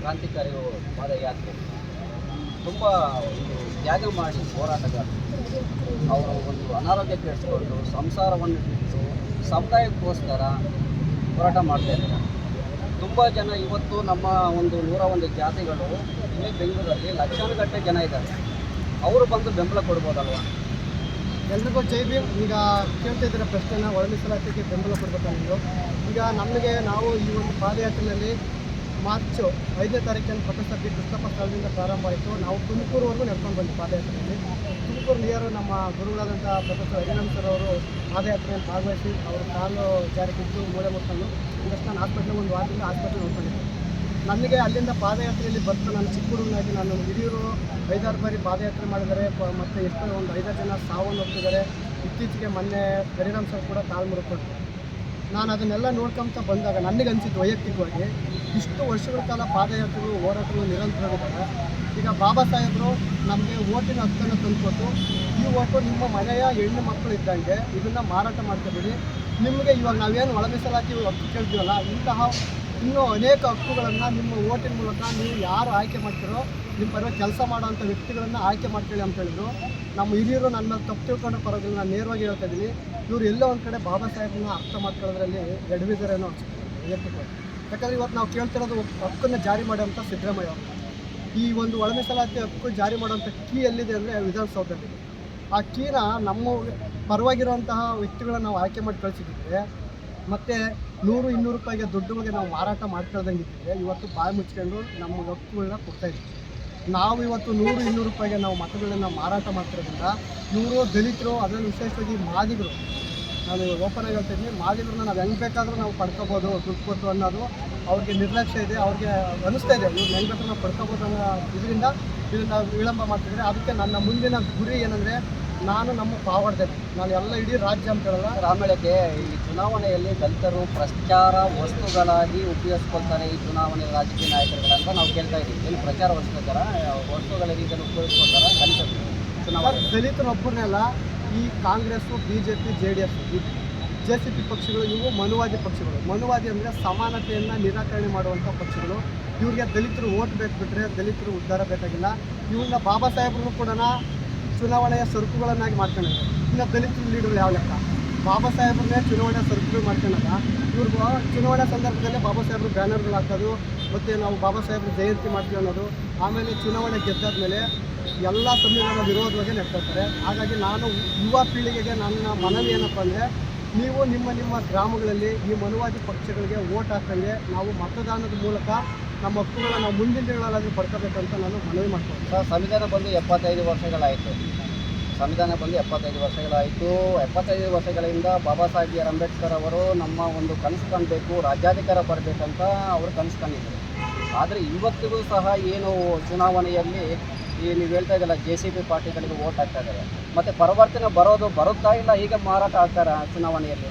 ಕ್ರಾಂತಿಕಾರಿ ಪಾದಯಾತ್ರೆ. ತುಂಬ ಒಂದು ತ್ಯಾಗ ಮಾಡಿ ಹೋರಾಟಗಾರರು. ಅವರು ಒಂದು ಅನಾರೋಗ್ಯ ಕೆಡಿಸ್ಕೊಂಡು ಸಂಸಾರವನ್ನು ಬಿಟ್ಟು ಸಮುದಾಯಕ್ಕೋಸ್ಕರ ಹೋರಾಟ ಮಾಡ್ತಾ ಇದ್ದಾರೆ. ತುಂಬ ಜನ ಇವತ್ತು ನಮ್ಮ ಒಂದು ನೂರ ಒಂದು ಜಾತಿಗಳು ಇಲ್ಲಿ ಬೆಂಗಳೂರಲ್ಲಿ ಲಕ್ಷಾನುಗಟ್ಟಲೆ ಜನ ಇದ್ದಾರೆ. ಅವರು ಬಂದು ಬೆಂಬಲ ಕೊಡ್ಬೋದಲ್ವ? ಎಲ್ರಿಗೂ ಜೈ ಬಿ ಈಗ ಕೇಳ್ತಾ ಇದ್ದಾರೆ ಪ್ರಶ್ನೆನ ಒಳ ಬೆಂಬಲ ಕೊಡಬೇಕಾ ನೀವು ಈಗ ನಮಗೆ ನಾವು ಈ ಒಂದು ಪಾದಯಾತ್ರೆಯಲ್ಲಿ ಮಾರ್ಚ್ ಐದನೇ ತಾರೀಕಿನ ಪ್ರೊಫೆಸರ್ ಬಿ ಕೃಷ್ಣಪ್ಪ ಸ್ಥಳದಿಂದ ಪ್ರಾರಂಭ ಆಯಿತು. ನಾವು ತುಮಕೂರುವರೆಗೂ ನಡ್ಕೊಂಡು ಬಂದ್ವಿ ಪಾದಯಾತ್ರೆಯಲ್ಲಿ. ತುಮಕೂರು ನಿಯರು ನಮ್ಮ ಗುರುಗಳಾದಂಥ ಪ್ರೊಫೆಸರ್ ಹರಿರಾಮ್ ಸರ್ ಅವರು ಪಾದಯಾತ್ರೆಯಲ್ಲಿ ಭಾಗವಹಿಸಿ ಅವರು ಕಾಲು ಜಾರಿಗಿದ್ದು ಮೂಳೆ ಮುಟ್ಕೊಂಡು ಇವತ್ತು ನಾನು ಹಾಸ್ಪಿಟ್ಲಿಗೆ ಒಂದು ವಾರದಿಂದ ಆಸ್ಪತ್ರೆ ನೋಡ್ಕೊಂಡಿದ್ದೆ ನನಗೆ ಅಲ್ಲಿಂದ ಪಾದಯಾತ್ರೆಯಲ್ಲಿ ಬರ್ತಾ ನಾನು ಚಿಕ್ಕ ಹುಡುಗನಾಗಿ ನಾನು ಹಿರಿಯರು ಐದಾರು ಬಾರಿ ಪಾದಯಾತ್ರೆ ಮಾಡಿದ್ದಾರೆ ಮತ್ತೆ ಎಷ್ಟೋ ಒಂದು ಐದಾರು ಜನ ಸಾವನ್ನು ಹೋಗ್ತಿದ್ದಾರೆ ಇತ್ತೀಚೆಗೆ ಮೊನ್ನೆ ಹರಿರಾಮ್ ಸರ್ ಕೂಡ ಕಾಲು ಮುರ್ಕೊಟ್ರು ನಾನು ಅದನ್ನೆಲ್ಲ ನೋಡ್ಕೊಂತ ಬಂದಾಗ ನನಗೆ ಅನಿಸಿದ್ದು ವೈಯಕ್ತಿಕವಾಗಿ. ಇಷ್ಟು ವರ್ಷಗಳ ಕಾಲ ಪಾದಯಾತ್ರೆಗಳು, ಹೋರಾಟಗಳು ನಿರಂತರವಿದ್ದಾವೆ. ಈಗ ಬಾಬಾ ಸಾಹೇಬರು ನಮಗೆ ಓಟಿನ ಹಕ್ಕನ್ನು ತಂದುಕೊಟ್ಟು, ಈ ಓಟು ನಿಮ್ಮ ಮನೆಯ ಹೆಣ್ಣು ಮಕ್ಕಳು ಇದ್ದಂಗೆ ಇದನ್ನು ಮಾರಾಟ ಮಾಡ್ಕೋಬೇಡಿ. ನಿಮಗೆ ಇವಾಗ ನಾವೇನು ಒಳ ಹಕ್ಕು ಕೇಳ್ತೀವಲ್ಲ, ಇಂತಹ ಇನ್ನೂ ಅನೇಕ ಹಕ್ಕುಗಳನ್ನು ನಿಮ್ಮ ಓಟಿನ ಮೂಲಕ ನೀವು ಯಾರು ಆಯ್ಕೆ ಮಾಡ್ತೀರೋ ನಿಮ್ಮ ಪರವಾಗಿ ಕೆಲಸ ಮಾಡೋವಂಥ ವ್ಯಕ್ತಿಗಳನ್ನು ಆಯ್ಕೆ ಮಾಡ್ಕೊಳ್ಳಿ ಅಂತ ಹೇಳಿದ್ರು. ನಮ್ಮ ಹಿರಿಯರು ನನ್ನ ಮೇಲೆ ತಪ್ಪು ತಿಳ್ಕೊಂಡ್ರೆ ಪರವಾಗಿಲ್ಲ ನಾನು ನೇರವಾಗಿ ಹೇಳ್ತಾ ಇದ್ದೀನಿ. ಇವ್ರು ಎಲ್ಲೋ ಒಂದು ಕಡೆ ಬಾಬಾ ಸಾಹೇಬನ್ನ ಅರ್ಥ ಮಾಡ್ಕೊಳ್ಳೋದ್ರಲ್ಲಿ ಎಡವಿದಾರೇನೋ ಅನ್ಸುತ್ತೆ ವೈಯಕ್ತಿಕವಾಗಿ ಯಾಕಂದರೆ ಇವತ್ತು ನಾವು ಕೇಳ್ತಿರೋದು ಹಕ್ಕನ್ನು ಜಾರಿ ಮಾಡುವಂಥ ಸಿದ್ದರಾಮಯ್ಯ ಅವರು. ಈ ಒಂದು ಒಳ ಮೀಸಲಾತಿ ಹಕ್ಕು ಜಾರಿ ಮಾಡುವಂಥ ಕೀ ಎಲ್ಲಿದೆ ಅಂದರೆ ವಿಧಾನಸೌಧದಲ್ಲಿ. ಆ ಕೀನ ನಮ್ಮ ಪರವಾಗಿರುವಂತಹ ವ್ಯಕ್ತಿಗಳನ್ನು ನಾವು ಆಯ್ಕೆ ಮಾಡಿ ಕಳಿಸಿದ್ರೆ ಮತ್ತು ನೂರು, ಇನ್ನೂರು ರೂಪಾಯಿಗೆ ದುಡ್ಡುಗಳಿಗೆ ನಾವು ಮಾರಾಟ ಮಾಡ್ಕೊಳ್ದಂಗಿದ್ರೆ ಇವತ್ತು ಬಾಯಿ ಮುಚ್ಕೊಂಡು ನಮ್ಮ ಹಕ್ಕುಗಳನ್ನ ಕೊಡ್ತಾ ಇದ್ವಿ ನಾವು ಇವತ್ತು ನೂರು, ಇನ್ನೂರು ರೂಪಾಯಿಗೆ ನಾವು ಮತಗಳನ್ನ ಮಾರಾಟ ಮಾಡ್ತಿರೋದ್ರಿಂದ ನೂರು ದಲಿತರು, ಅದರಲ್ಲಿ ವಿಶೇಷವಾಗಿ ಮಾದಿಗರು ನಾನು ಓಪನ್ ಆಗಿ ಹೇಳ್ತಾ ಇದ್ದೀನಿ ಮಾದಿಗರನ್ನ ನಾವು ಹೆಂಗೆ ಬೇಕಾದರೂ ನಾವು ಪಡ್ಕೋಬೋದು, ದುಡ್ಡು ಕೊಟ್ಟು ಅನ್ನೋದು ಅವ್ರಿಗೆ ನಿರ್ಲಕ್ಷ್ಯ ಇದೆ, ಅವ್ರಿಗೆ ಅನಿಸ್ತಾ ಇದೆ. ಇವ್ರು ಹೆಂಗೆ ಬೇಕಾದ್ರೂ ನಾವು ಪಡ್ಕೋಬೋದು ಅನ್ನೋ ಇದರಿಂದ ಇದನ್ನು ವಿಳಂಬ ಮಾಡ್ತಿದ್ರೆ ಅದಕ್ಕೆ ನನ್ನ ಮುಂದಿನ ಗುರಿ ಏನಂದರೆ ನಾನು ನಮ್ಮ ಪಾವಾಡ್ದೇನೆ ನಾನು ಎಲ್ಲ ಇಡೀ ರಾಜ್ಯ ಅಂತ ಹೇಳಲ್ಲ ಆಮೇಲೆ ಈ ಚುನಾವಣೆಯಲ್ಲಿ ದಲಿತರು ಪ್ರಚಾರ ವಸ್ತುಗಳಾಗಿ ಉಪಯೋಗಿಸ್ಕೊಳ್ತಾರೆ ಈ ಚುನಾವಣೆ ರಾಜಕೀಯ ನಾಯಕರುಗಳಂತ ನಾವು ಕೇಳ್ತಾ ಇದ್ದೀವಿ. ಏನು ಪ್ರಚಾರ ವಸ್ತುಗಳ, ವಸ್ತುಗಳಿಗೆ ಇದನ್ನು ಉಪಯೋಗಿಸ್ಕೊಳ್ತಾರೆ? ದಲಿತರು. ಚುನಾವಣೆ ದಲಿತರೊಬ್ಬರನ್ನೆಲ್ಲ ಈ Congress B J P J D S J C P ಪಕ್ಷಗಳು, ಇವು ಮನುವಾದಿ ಪಕ್ಷಗಳು. ಮನುವಾದಿ ಅಂದರೆ ಸಮಾನತೆಯನ್ನು ನಿರಾಕರಣೆ ಮಾಡುವಂಥ ಪಕ್ಷಗಳು. ಇವ್ರಿಗೆ ದಲಿತರು ಓಟ್ ಬೇಕು ಬಿಟ್ಟರೆ ದಲಿತರು ಉದ್ಧಾರ ಬೇಕಾಗಿಲ್ಲ. ಇವನ್ನ ಬಾಬಾ ಸಾಹೇಬ್ರು ಕೂಡ ಚುನಾವಣೆಯ ಸರಕುಗಳನ್ನಾಗಿ ಮಾಡ್ಕೊಂಡಿದ್ದಾರೆ. ಇನ್ನು ದಲಿತರು ಲೀಡರ್ ಯಾವ ಲೆಕ್ಕ? ಬಾಬಾ ಸಾಹೇಬ್ರನ್ನೇ ಚುನಾವಣೆ ಸರಕುಗಳು ಮಾಡ್ಕೊಂಡಾಗ ಇವ್ರಿಗೂ ಚುನಾವಣೆ ಸಂದರ್ಭದಲ್ಲಿ ಬಾಬಾ ಸಾಹೇಬ್ರು ಬ್ಯಾನರ್ಗಳು ಹಾಕೋದು, ಮತ್ತು ನಾವು ಬಾಬಾ ಸಾಹೇಬ್ರ ಜಯಂತಿ ಮಾಡ್ತೀವಿ ಅನ್ನೋದು, ಆಮೇಲೆ ಚುನಾವಣೆ ಗೆದ್ದಾದ್ಮೇಲೆ ಎಲ್ಲ ಸಂವಿಧಾನ ವಿರೋಧವಾಗಿ ನಡ್ಕೊಳ್ತಾರೆ. ಹಾಗಾಗಿ ನಾನು ಯುವ ಪೀಳಿಗೆಗೆ ನನ್ನ ಮನವಿ ಏನಪ್ಪ ಅಂದರೆ, ನೀವು ನಿಮ್ಮ ನಿಮ್ಮ ಗ್ರಾಮಗಳಲ್ಲಿ, ಈ ಮನುವಾದಿ ಪಕ್ಷಗಳಿಗೆ ಓಟ್ ಹಾಕಂಗೆ ನಾವು ಮತದಾನದ ಮೂಲಕ ನಮ್ಮ ಹಕ್ಕುಗಳನ್ನು ನಾವು ಮುಂದಿನ ದಿನಗಳಲ್ಲಾದರೂ ಪಡ್ಕೋಬೇಕಂತ ನಾನು ಮನವಿ ಮಾಡ್ತೀನಿ ಸರ್, ಸಂವಿಧಾನ ಬಂದು ಎಪ್ಪತ್ತೈದು ವರ್ಷಗಳಾಯಿತು. ಸಂವಿಧಾನ ಬಂದು ಎಪ್ಪತ್ತೈದು ವರ್ಷಗಳಾಯಿತು. ಎಪ್ಪತ್ತೈದು ವರ್ಷಗಳಿಂದ ಬಾಬಾ ಸಾಹೇಬ್ ಅಂಬೇಡ್ಕರ್ ಅವರು ನಮ್ಮ ಒಂದು ಕನಸು ಕಾಣಬೇಕು, ರಾಜ್ಯಾಧಿಕಾರ ಬರಬೇಕಂತ ಅವರು ಕನಸು ಕಂಡಿದ್ರು ಆದರೆ ಇವತ್ತಿಗೂ ಸಹ ಏನು ಚುನಾವಣೆಯಲ್ಲಿ ಈ ನೀವು ಹೇಳ್ತಾ ಇದ್ದಲ್ಲ ಜೆ ಸಿ ಬಿ ಪಾರ್ಟಿಗಳಿಗೆ ಓಟ್ ಹಾಕ್ತಾ ಇದ್ದಾರೆ. ಮತ್ತು ಪರಿವರ್ತನೆ ಬರೋದು ಬರುತ್ತಾ ಇಲ್ಲ, ಹೀಗೆ ಮಾರಾಟ ಆಗ್ತಾರೆ ಚುನಾವಣೆಯಲ್ಲಿ?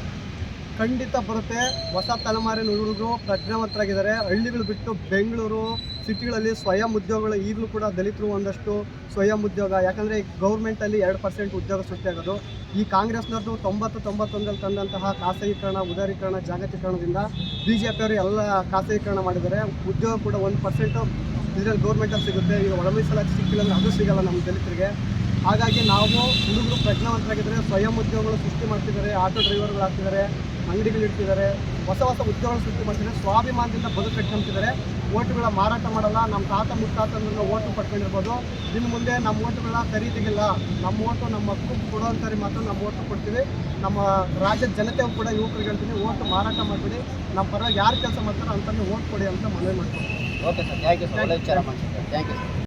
ಖಂಡಿತ ಬರುತ್ತೆ. ಹೊಸ ತಲೆಮಾರಿನ ಹುಡುಗರು ಪ್ರಜ್ಞಾವಂತರಾಗಿದ್ದಾರೆ. ಹಳ್ಳಿಗಳು ಬಿಟ್ಟು ಬೆಂಗಳೂರು ಸಿಟಿಗಳಲ್ಲಿ ಸ್ವಯಂ ಉದ್ಯೋಗಗಳು ಈಗಲೂ ಕೂಡ ದಲಿತರು ಒಂದಷ್ಟು ಸ್ವಯಂ ಉದ್ಯೋಗ. ಯಾಕಂದರೆ ಗೌರ್ಮೆಂಟಲ್ಲಿ ಎರಡು ಪರ್ಸೆಂಟ್ ಉದ್ಯೋಗ ಸೃಷ್ಟಿಯಾಗೋದು. ಈ ಕಾಂಗ್ರೆಸ್ನವ್ರದ್ದು ತೊಂಬತ್ತು ತೊಂಬತ್ತೊಂದರಲ್ಲಿ ತಂದಂತಹ ಖಾಸಗೀಕರಣ, ಉದಾರೀಕರಣ, ಜಾಗತೀಕರಣದಿಂದ ಬಿ ಜೆ ಪಿಯವರು ಎಲ್ಲ ಖಾಸಗೀಕರಣ ಮಾಡಿದ್ದಾರೆ. ಉದ್ಯೋಗ ಕೂಡ ಒಂದು ಪರ್ಸೆಂಟು ಇದರಲ್ಲಿ ಗೌರ್ಮೆಂಟಲ್ಲಿ ಸಿಗುತ್ತೆ. ಈಗ ಒಳ ಮೀಸಲಾತಿ ಸಿಕ್ಕಿಲ್ಲ ಅಂದರೆ ಅದು ಸಿಗಲ್ಲ ನಮ್ಮ ದಲಿತರಿಗೆ. ಹಾಗಾಗಿ ನಾವು ಹುಡುಗರು ಪ್ರಜ್ಞಾವಂತರಾಗಿದ್ದಾರೆ ಸ್ವಯಂ ಉದ್ಯೋಗಗಳು ಸೃಷ್ಟಿ ಮಾಡ್ತಿದ್ದಾರೆ, ಆಟೋ ಡ್ರೈವರ್ಗಳು ಆಗ್ತಿದ್ದಾರೆ ಅಂಗಡಿಗಳು ಇಡ್ತಿದ್ದಾರೆ ಹೊಸ ಹೊಸ ಉದ್ಯೋಗ ಸೃಷ್ಟಿ ಮಾಡ್ತಿದ್ದಾರೆ ಸ್ವಾಭಿಮಾನದಿಂದ ಬದುಕು ಕಟ್ಕೊಂತಿದ್ದಾರೆ ಓಟುಗಳ ಮಾರಾಟ ಮಾಡಲ್ಲ ನಮ್ಮ ತಾತ ಮುತ್ತಾತನ ಓಟು ಪಡ್ಕೊಂಡಿರ್ಬೋದು. ಇನ್ನು ಮುಂದೆ ನಮ್ಮ ಓಟುಗಳ ಖರೀದಿಗಿಲ್ಲ. ನಮ್ಮ ಓಟು ನಮ್ಮ ಮಕ್ಕಳು ಕೊಡುವಂಥವ್ರಿ ಮಾತ್ರ ನಮ್ಮ ಓಟು ಕೊಡ್ತೀವಿ. ನಮ್ಮ ರಾಜ್ಯದ ಜನತೆ ಕೂಡ ಯುವಕರಿಗೆ ಹೇಳ್ತೀನಿ ಓಟು ಮಾರಾಟ ಮಾಡಿಬಿಡಿ. ನಮ್ಮ ಪರವಾಗಿ ಯಾರು ಕೆಲಸ ಮಾಡ್ತಾರೋ ಅಂಥವ್ರಿಗೆ ಓಟ್ ಕೊಡಿ ಅಂತ ಮನವಿ ಮಾಡ್ತೀವಿ okay sir thank you sir thank you sir